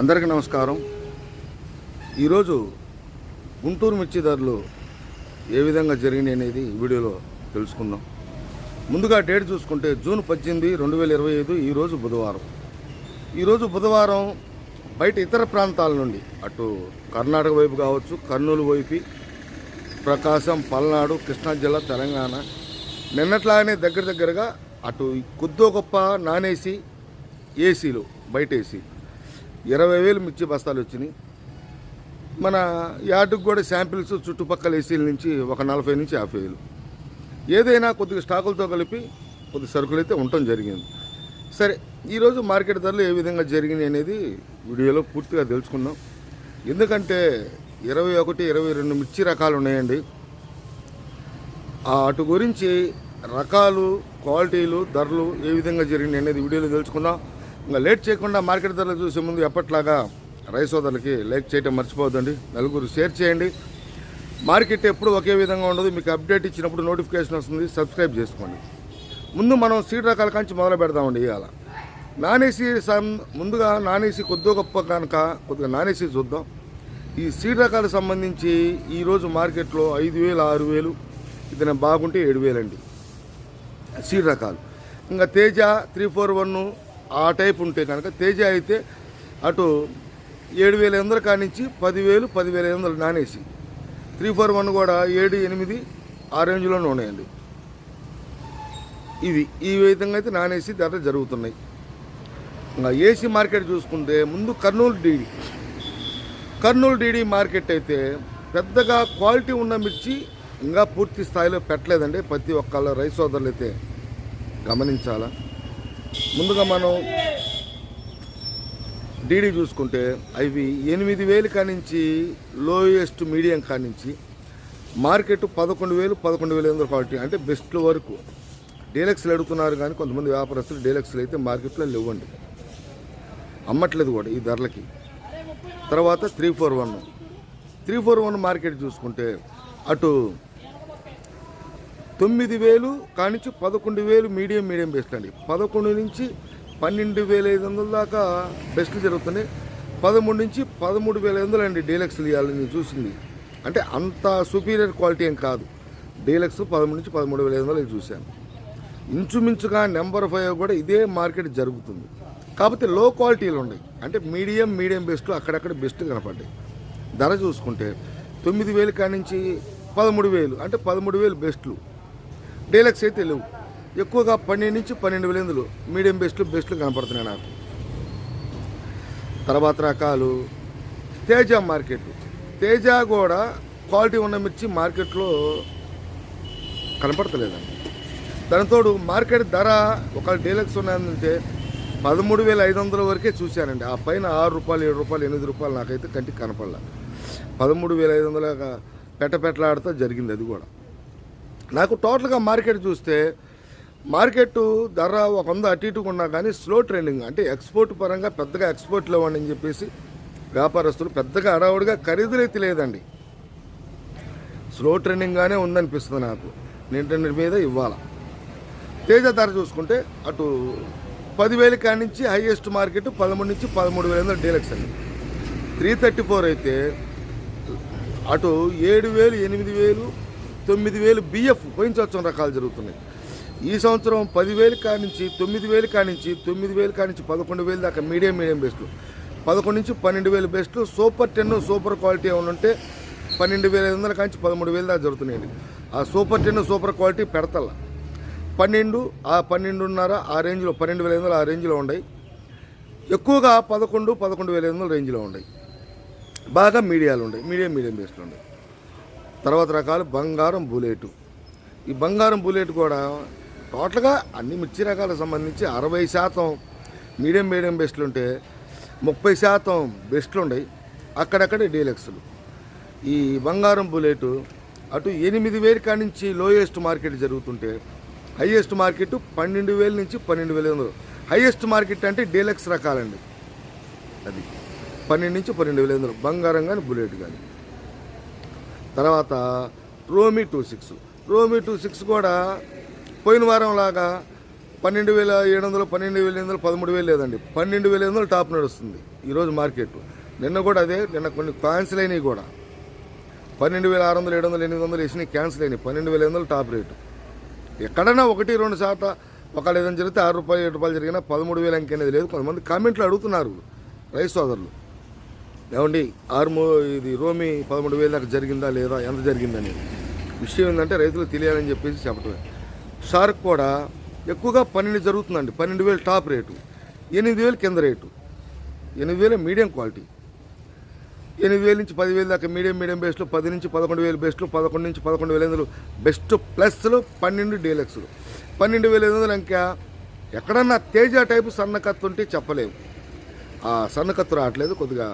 అందరికీ నమస్కారం. ఈరోజు గుంటూరు మిర్చి ధరలు ఏ విధంగా జరిగినాయి అనేది ఈ వీడియోలో తెలుసుకుందాం. ముందుగా డేట్ చూసుకుంటే జూన్ పద్దెనిమిది రెండు వేల ఇరవై ఐదు ఈరోజు బుధవారం. ఈరోజు బుధవారం బయట ఇతర ప్రాంతాల నుండి అటు కర్ణాటక వైపు కావచ్చు కర్నూలు వైపు ప్రకాశం పల్నాడు కృష్ణా జిల్లా తెలంగాణ నిన్నట్లాగానే దగ్గర దగ్గరగా అటు కొద్దో గొప్ప నాన్ ఏసీ ఏసీలు బయట ఏసీ ఇరవై వేలు మిర్చి బస్తాలు వచ్చినాయి. మన యార్డుకు కూడా శాంపిల్స్ చుట్టుపక్కల ఏసీల నుంచి ఒక నలభై నుంచి యాభై వేలు. ఏదైనా కొద్దిగా స్టాకులతో కలిపి కొద్ది సరుకులు అయితే ఉండటం జరిగింది. సరే ఈరోజు మార్కెట్ ధరలు ఏ విధంగా జరిగినాయి అనేది వీడియోలో పూర్తిగా తెలుసుకుందాం. ఎందుకంటే ఇరవై ఒకటి ఇరవై రెండు మిర్చి రకాలు ఉన్నాయండి. అటు గురించి రకాలు క్వాలిటీలు ధరలు ఏ విధంగా జరిగినాయి అనేది వీడియోలో తెలుసుకుందాం. ఇంకా లేట్ చేయకుండా మార్కెట్ ధరలు చూసే ముందు ఎప్పట్లాగా రైస్ సోదరులకి లైక్ చేయటం మర్చిపోవద్దండి. నలుగురు షేర్ చేయండి. మార్కెట్ ఎప్పుడు ఒకే విధంగా ఉండదు. మీకు అప్డేట్ ఇచ్చినప్పుడు నోటిఫికేషన్ వస్తుంది. సబ్స్క్రైబ్ చేసుకోండి. ముందు మనం సీడ్ రకాల కాంచి మొదలు పెడదామండి ఇవాళ. నానేసి సం ముందుగా నానేసి కొద్దిగా గొప్ప కనుక కొద్దిగా నాన్ ఏసీ చూద్దాం. ఈ సీడ్ రకాలకు సంబంధించి ఈరోజు మార్కెట్లో ఐదు వేలు ఆరు వేలు ఇది బాగుంటే ఏడు వేలండి. సీడ్ రకాలు. ఇంకా తేజ త్రీ ఫోర్ వన్ ఆ టైప్ ఉంటే కనుక తేజ అయితే అటు ఏడు వేల ఎనిమిది కానించి పదివేలు పదివేల ఎనిమిది వందలు నానేసి. త్రీ ఫోర్ వన్ కూడా ఏడు ఎనిమిది ఆ రేంజ్లోనే ఉన్నాయండి. ఇవి ఈ విధంగా అయితే నానేసి ధర జరుగుతున్నాయి. ఇంకా ఏసీ మార్కెట్ చూసుకుంటే ముందు Kurnool DD. Kurnool DD market అయితే పెద్దగా క్వాలిటీ ఉన్న మిర్చి ఇంకా పూర్తి స్థాయిలో పెట్టలేదండి. ప్రతి ఒక్కళ్ళ రైస్ సోదరులు అయితే గమనించాలా? ముందుగా మనం డీడీ చూసుకుంటే అవి ఎనిమిది వేలు కానించి లోయెస్ట్ మీడియం కానించి మార్కెట్ పదకొండు వేలు పదకొండు వేల ఎనిమిది క్వాలిటీ. అంటే బెస్ట్ వరకు. డీలక్స్లు అడుగుతున్నారు కానీ కొంతమంది వ్యాపారస్తులు డీలక్స్లు అయితే మార్కెట్లో లేవండి. అమ్మట్లేదు కూడా ఈ ధరలకి. తర్వాత three four one. Three four one market చూసుకుంటే అటు తొమ్మిది వేలు కానించి పదకొండు వేలు మీడియం మీడియం బెస్ట్ అండి. పదకొండు నుంచి పన్నెండు వేల ఐదు వందల దాకా బెస్ట్లు జరుగుతున్నాయి. పదమూడు నుంచి పదమూడు వేల ఐదు వందలు అండి డీలక్స్లు ఇవ్వాలి నేను చూసింది. అంటే అంత సుపీరియర్ క్వాలిటీ ఏం కాదు. డీలక్స్ పదమూడు నుంచి పదమూడు వేల ఐదు వందలు చూశాను. ఇంచుమించుగా నెంబర్ ఫైవ్ కూడా ఇదే మార్కెట్ జరుగుతుంది. కాకపోతే లో క్వాలిటీలు ఉన్నాయి. అంటే మీడియం మీడియం బెస్ట్ అక్కడక్కడ బెస్ట్ కనపడ్డాయి. ధర చూసుకుంటే తొమ్మిది వేలు కానించి పదమూడు వేలు అంటే పదమూడు వేలు బెస్ట్లు. డీలక్స్ అయితే లేవు. ఎక్కువగా పన్నెండు నుంచి పన్నెండు వేల మీడియం బెస్ట్లు బెస్ట్లు కనపడుతున్నాయి నాకు. తర్వాత రకాలు తేజ మార్కెట్. తేజ కూడా క్వాలిటీ ఉన్న మిర్చి మార్కెట్లో కనపడతలేదండి. దానితోడు మార్కెట్ ధర ఒక డీలక్స్ ఉన్నదంటే పదమూడు వేల ఐదు వందల వరకే చూశానండి. ఆ పైన ఆరు రూపాయలు ఏడు రూపాయలు ఎనిమిది రూపాయలు నాకైతే కంటికి కనపడలే. పదమూడు వేల ఐదు వందల పెట్టపెట్లాడితే జరిగింది అది కూడా. నాకు టోటల్గా మార్కెట్ చూస్తే మార్కెట్ ధర ఒక వంద అటు ఇటు ఉన్నా కానీ స్లో ట్రెండింగ్. అంటే ఎక్స్పోర్ట్ పరంగా పెద్దగా ఎక్స్పోర్ట్ లేవండి అని చెప్పేసి వ్యాపారస్తులు పెద్దగా అడవుడిగా ఖరీదులైతే లేదండి. స్లో ట్రెండింగ్గానే ఉందనిపిస్తుంది నాకు. నింటి మీద ఇవ్వాల. తేజ ధర చూసుకుంటే అటు పదివేల కాడి నుంచి హైయెస్ట్ మార్కెట్ పదమూడు నుంచి పదమూడు వేల ఎనిమిది డీలక్స్ అండి. త్రీ థర్టీ ఫోర్ అయితే అటు ఏడు వేలు ఎనిమిది వేలు తొమ్మిది వేలు బిఎఫ్ పోయిన సంవత్సరం రకాలు జరుగుతున్నాయి. ఈ సంవత్సరం పదివేలు కానించి తొమ్మిది వేలు కానించి తొమ్మిది వేలు కానించి పదకొండు వేలు దాకా మీడియం మీడియం బెస్ట్లు పదకొండు నుంచి పన్నెండు వేలు బెస్ట్లు సూపర్ టెన్ సూపర్ క్వాలిటీ ఏమైనా ఉంటే పన్నెండు వేల ఐదు వందల కాంచి పదమూడు వేలు దాకా జరుగుతున్నాయండి. ఆ సూపర్ టెన్ సూపర్ క్వాలిటీ పెడతల. పన్నెండు ఆ పన్నెండున్నర ఆ రేంజ్లో పన్నెండు వేల ఐదు వందలు ఆ రేంజ్లో ఉన్నాయి ఎక్కువగా పదకొండు పదకొండు వేల ఐదు వందల రేంజ్లో ఉన్నాయి బాగా మీడియాలు ఉన్నాయి మీడియం మీడియం బేస్లు ఉన్నాయి తర్వాత రకాలు బంగారం బుల్లెట్ ఈ బంగారం బుల్లెట్ కూడా టోటల్గా అన్ని మిర్చి రకాలకు సంబంధించి అరవై శాతం మీడియం మీడియం బెస్ట్లు ఉంటే ముప్పై శాతం బెస్ట్లు ఉన్నాయి అక్కడక్కడ డీలక్స్లు. ఈ బంగారం బుల్లెట్ అటు ఎనిమిది వేల కాడి నుంచి లోయెస్ట్ మార్కెట్ జరుగుతుంటే హైయెస్ట్ మార్కెట్ పన్నెండు వేల నుంచి పన్నెండు వేల ఐదు హైయెస్ట్ మార్కెట్ అంటే డీలక్స్ రకాలండి. అది పన్నెండు నుంచి పన్నెండు వేల ఐదు బంగారం కానీ బుల్లెట్ కానీ తర్వాత Romi two six. Romi two six కూడా పోయిన వారం లాగా పన్నెండు వేల ఏడు వందలు పన్నెండు వేల ఎనిమిది వందలు పదమూడు వేలు లేదండి. పన్నెండు వేల ఎనిమిది వందలు టాప్ నడుస్తుంది ఈరోజు మార్కెట్. నిన్న కూడా అదే నిన్న కొన్ని క్యాన్సిల్ అయినాయి కూడా. పన్నెండు వేల ఆరు వందలు ఏడు వందలు ఎనిమిది వందలు వేసినాయి క్యాన్సిల్ అయినాయి. పన్నెండు వేల ఎనిమిది వందలు టాప్ రేటు. ఎక్కడైనా ఒకటి రెండు శాతం ఒకళ్ళు ఏదైనా జరిగితే ఆరు రూపాయలు ఏడు రూపాయలు జరిగినా పదమూడు వేలు అంకెనేది లేదు. కొంతమంది కామెంట్లు అడుగుతున్నారు రైస్ సోదరులు. ఏమండి ఆర్మో ఇది రోమి పదమూడు వేలు దాకా జరిగిందా లేదా ఎంత జరిగిందని. విషయం ఏంటంటే రైతులు తెలియాలని చెప్పేసి చెప్పటమే షార్క్ కూడా ఎక్కువగా పన్నెండు జరుగుతుందండి. పన్నెండు వేలు టాప్ రేటు ఎనిమిది వేలు కింద రేటు. ఎనిమిది వేలు మీడియం క్వాలిటీ. ఎనిమిది వేల నుంచి పదివేలు దాకా మీడియం మీడియం బెస్ట్లు పది నుంచి పదకొండు వేలు బెస్ట్లు పదకొండు నుంచి పదకొండు వేల ఐదు బెస్ట్ ప్లస్లు పన్నెండు డీలక్స్లు. పన్నెండు వేల ఐదు వందలు ఇంకా ఎక్కడన్నా తేజ టైపు సన్నకత్తు ఉంటే చెప్పలేము. ఆ సన్నకత్తు రావట్లేదు కొద్దిగా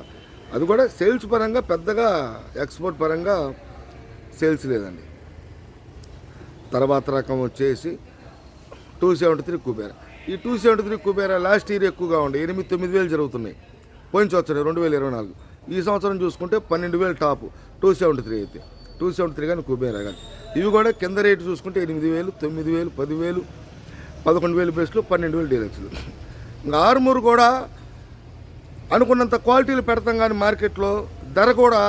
అది కూడా సేల్స్ పరంగా పెద్దగా ఎక్స్పోర్ట్ పరంగా సేల్స్ లేదండి. తర్వాత రకం వచ్చేసి టూ సెవెంటీ త్రీ కుబేరా. ఈ two seventy three Kubera last year ఎక్కువగా ఉండే ఎనిమిది తొమ్మిది వేలు జరుగుతున్నాయి. పోయిన సంవత్సరం రెండు వేల ఇరవై నాలుగు. ఈ సంవత్సరం చూసుకుంటే పన్నెండు వేలు టాప్ టూ సెవెంటీ త్రీ అయితే. టూ సెవెంటీ త్రీ కానీ కుబేరా కానీ. ఇవి కూడా కింద రేటు చూసుకుంటే ఎనిమిది వేలు తొమ్మిది వేలు పదివేలు పదకొండు వేలు బెస్ట్లు పన్నెండు వేలు డీలక్స్లు. ఇంకా ఆరుమూరు కూడా అనుకున్నంత క్వాలిటీలు పెడతాం కానీ మార్కెట్లో ధర కూడా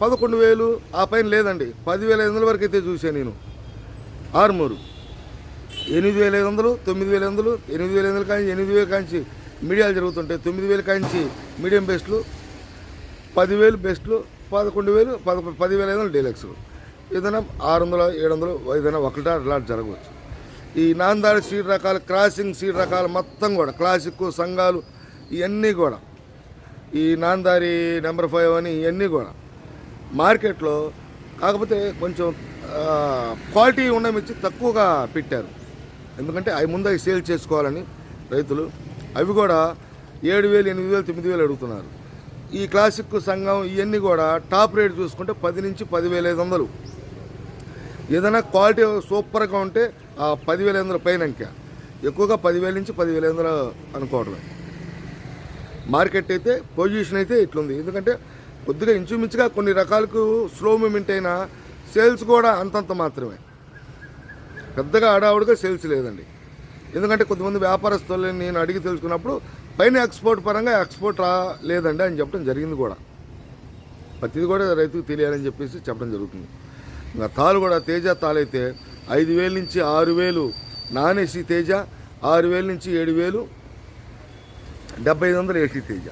పదకొండు వేలు ఆ పైన లేదండి. పదివేల ఐదు వందల వరకు అయితే చూసాను నేను. ఆరుమూరు. ఎనిమిది వేల ఐదు వందలు తొమ్మిది వేల ఐదు వందలు ఎనిమిది వేల ఐదు వందలు కాంచి ఎనిమిది వేల కాంచి మీడియాలు జరుగుతుంటాయి. తొమ్మిది వేల కాంచి మీడియం బెస్ట్లు పదివేలు బెస్ట్లు పదకొండు వేలు పద పదివేల ఐదు వందలు డీలక్స్లు. ఏదైనా ఆరు వందలు ఏడు వందలు ఏదైనా ఒకటా అలా జరగవచ్చు. ఈ నాందాడి సీడ్ రకాలు క్రాసింగ్ సీడ్ రకాలు మొత్తం కూడా క్లాసిక్ సంఘాలు ఇవన్నీ కూడా ఈ నాందారి నెంబర్ ఫైవ్ అని ఇవన్నీ కూడా మార్కెట్లో కాకపోతే కొంచెం క్వాలిటీ ఉండడం ఇచ్చి తక్కువగా పెట్టారు. ఎందుకంటే అవి ముందు అవి సేల్ చేసుకోవాలని రైతులు. అవి కూడా ఏడు వేలు ఎనిమిది వేలు తొమ్మిది వేలు అడుగుతున్నారు. ఈ క్లాసిక్ సంఘం ఇవన్నీ కూడా టాప్ రేట్ చూసుకుంటే పది నుంచి పదివేల ఐదు వందలు. ఏదైనా క్వాలిటీ సూపర్గా ఉంటే ఆ పదివేల ఐదు వందల పైన ఇంకా. ఎక్కువగా పదివేల నుంచి పదివేల ఐదు వందలు అనుకోవడమే మార్కెట్ అయితే పొజిషన్ అయితే ఇట్లుంది. ఎందుకంటే కొద్దిగా ఇంచుమించుగా కొన్ని రకాలకు స్లో మూమెంట్ అయినా సేల్స్ కూడా అంతంత మాత్రమే. పెద్దగా ఆడావుడిగా సేల్స్ లేదండి. ఎందుకంటే కొంతమంది వ్యాపారస్తులని నేను అడిగి తెలుసుకున్నప్పుడు పైన ఎక్స్పోర్ట్ పరంగా ఎక్స్పోర్ట్ రా లేదండి అని చెప్పడం జరిగింది కూడా. ప్రతిది కూడా రైతుకు తెలియాలని చెప్పేసి చెప్పడం జరుగుతుంది. ఇంకా తాలు కూడా తేజ తాలైతే ఐదు వేల నుంచి ఆరు వేలు నానేసి తేజ ఆరు వేల నుంచి ఏడు వేలు డెబ్బై ఐదు వందలు ఏసీ తేజ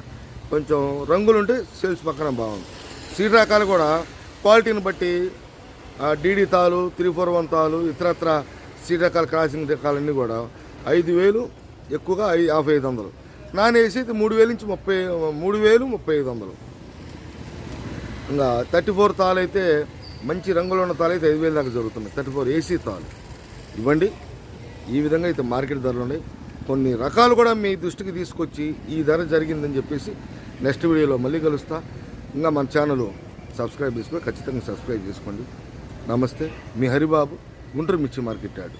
కొంచెం రంగులుంటే సేల్స్ పక్కన బాగుంది. సీడ్ రకాలు కూడా క్వాలిటీని బట్టి డీడీ తాలు త్రీ ఫోర్ వన్ తాలు ఇతరత్ర సీడ్ రకాల క్రాసింగ్ రకాలన్నీ కూడా ఐదు వేలు ఎక్కువగా ఐ యాభై ఐదు వందలు. నాన్ ఏసీ అయితే మూడు వేలు నుంచి ముప్పై మూడు వేలు ముప్పై ఐదు వందలు. ఇంకా థర్టీ ఫోర్ తాలు అయితే మంచి రంగులో ఉన్న తాలు అయితే ఐదు వేలు దాకా జరుగుతున్నాయి. థర్టీ ఫోర్ ఏసీ తాలు. ఇవ్వండి. ఈ విధంగా అయితే మార్కెట్ ధరలు ఉన్నాయి. కొన్ని రకాలు కూడా మీ దృష్టికి తీసుకొచ్చి ఈ ధర జరిగిందని చెప్పేసి నెక్స్ట్ వీడియోలో మళ్ళీ కలుస్తా. ఇంకా మన ఛానల్ సబ్స్క్రైబ్ చేసుకొని ఖచ్చితంగా సబ్స్క్రైబ్ చేసుకోండి. నమస్తే మీ హరిబాబు గుంటూరు మిర్చి మార్కెట్ యాడ్